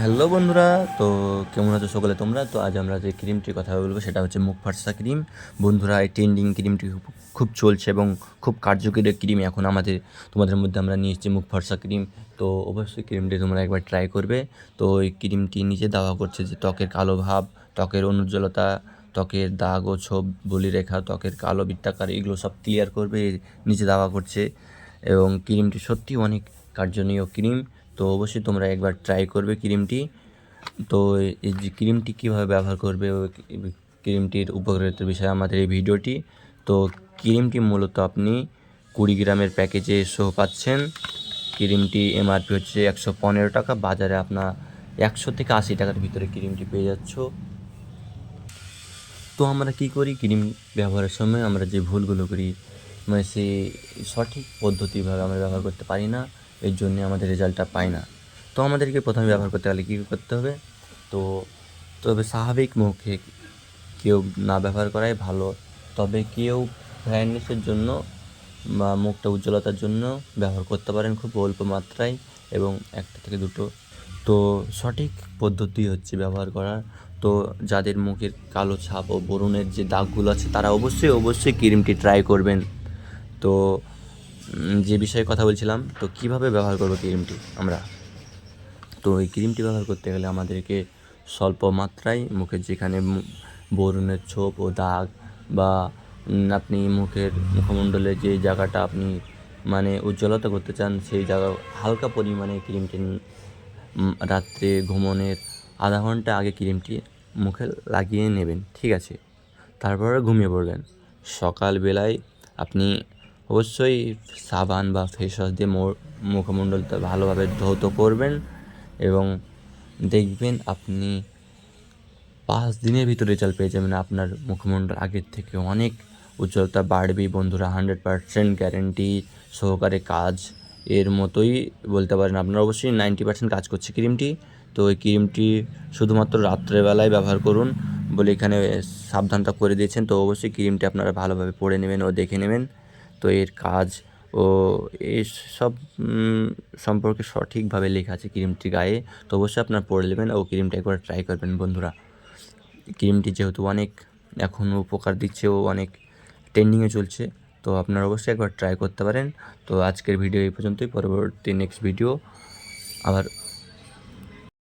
Hello বন্ধুরা, তো কেমন আছো সকলে তোমরা? তো আজ আমরা যে ক্রিমটির কথা বলব, সেটা হচ্ছে মুখ ফার্সা ক্রিম। বন্ধুরা, এই ট্রেন্ডিং ক্রিমটি খুব- চলছে এবং খুব কার্যকরী ক্রিম এখন আমাদের, তোমাদের মধ্যে আমরা নিয়ে এসেছি মুখ ফার্সা ক্রিম। তো অবশ্যই ক্রিমটি তোমরা একবার ট্রাই করবে। তো এই ক্রিমটি নিজে দাওয়া করছে যে ত্বকের কালো ভাব, ত্বকের অনুজ্জ্বলতা, ত্বকের দাগ ও ছোপ বলি রেখা ত্বকের কালো বৃত্তাকার, এগুলো সব ক্লিয়ার করবে, নিচে দাওয়া করছে এবং ক্রিমটি সত্যি অনেক কার্যনীয় ক্রিম। তো অবশ্যই তোমরা একবার ট্রাই করবে ক্রিমটি তো এই যে ক্রিমটি কীভাবে ব্যবহার করবে ক্রিমটির উপকারিতার বিষয়ে আমাদের এই ভিডিওটি তো ক্রিমটি মূলত আপনি কুড়ি গ্রামের প্যাকেজে সহ পাচ্ছেন। ক্রিমটি এমআরপি হচ্ছে একশো পনেরো টাকা, বাজারে আপনার একশো থেকে আশি টাকার ভিতরে ক্রিমটি পেয়ে যাচ্ছ। তো আমরা কী করি ক্রিম ব্যবহারের সময় আমরা যে ভুলগুলো করি মানে সেই সঠিক পদ্ধতিভাবে আমরা ব্যবহার করতে পারি না। এর জন্য আমাদের রেজাল্টটা পাই না। তো আমাদেরকে প্রথমে ব্যবহার করতে গেলে কী করতে হবে? তো তবে স্বাভাবিক মুখে কেউ না ব্যবহার করাই ভালো। তবে কেউ ফ্রাইনেসের জন্য বা মুখটা উজ্জ্বলতার জন্য ব্যবহার করতে পারেন খুব অল্প মাত্রায় এবং একটা থেকে দুটো। তো সঠিক পদ্ধতি হচ্ছে ব্যবহার করার তো যাদের মুখের কালো ছাপ ও বরুণের যে দাগগুলো আছে, তারা অবশ্যই অবশ্যই ক্রিমটি ট্রাই করবেন। তো যে বিষয়ে কথা বলছিলাম, তো কীভাবে ব্যবহার করব ক্রিমটি আমরা? তো এই ক্রিমটি ব্যবহার করতে গেলে আমাদেরকে স্বল্প মাত্রায় মুখের যেখানে বরুণের ছোপ ও দাগ বা আপনি মুখের মুখমণ্ডলের যে জায়গাটা আপনি মানে উজ্জ্বলতা করতে চান, সেই জায়গা হালকা পরিমাণে ক্রিমটি রাত্রে ঘুমনের আধা ঘণ্টা আগে ক্রিমটি মুখে লাগিয়ে নেবেন, ঠিক আছে? তারপরে ঘুমিয়ে পড়বেন। সকালবেলায় আপনি অবশ্যই সাবান বা ফেস ওয়াশ দিয়ে মুখমণ্ডলটা ভালোভাবে ধৌত করবেন এবং দেখবেন আপনি পাঁচ দিনের ভিতরে রেজাল্ট পেয়ে যাবেন। আপনার মুখমণ্ডল আগের থেকে অনেক উজ্জ্বলতা বাড়বে। বন্ধুরা, হান্ড্রেড পারসেন্ট গ্যারেন্টি সহকারে কাজ এর মতোই বলতে পারেন। আপনারা অবশ্যই নাইনটি পার্সেন্ট কাজ করছে ক্রিমটি। তো এই ক্রিমটি শুধুমাত্র রাত্রেবেলায় ব্যবহার করুন বলে এখানে সাবধানতা করে দিয়েছেন। তো অবশ্যই ক্রিমটি আপনারা ভালোভাবে পড়ে নেবেন ও দেখে নেবেন। তো এর কাজ ও এই সব উম, সম্পর্কে সঠিকভাবে লেখা আছে ক্রিমটি গায়ে। তো অবশ্যই আপনারা পড়ে নেবেন ও ক্রিমটা একবার ট্রাই করবেন বন্ধুরা। ক্রিমটি যেহেতু অনেক এখন উপকার দিচ্ছে ও অনেক ট্রেন্ডিংয়ে চলছে তো আপনারা অবশ্যই একবার ট্রাই করতে পারেন। তো আজকের ভিডিও এই পর্যন্তই পরবর্তী নেক্সট ভিডিও আবার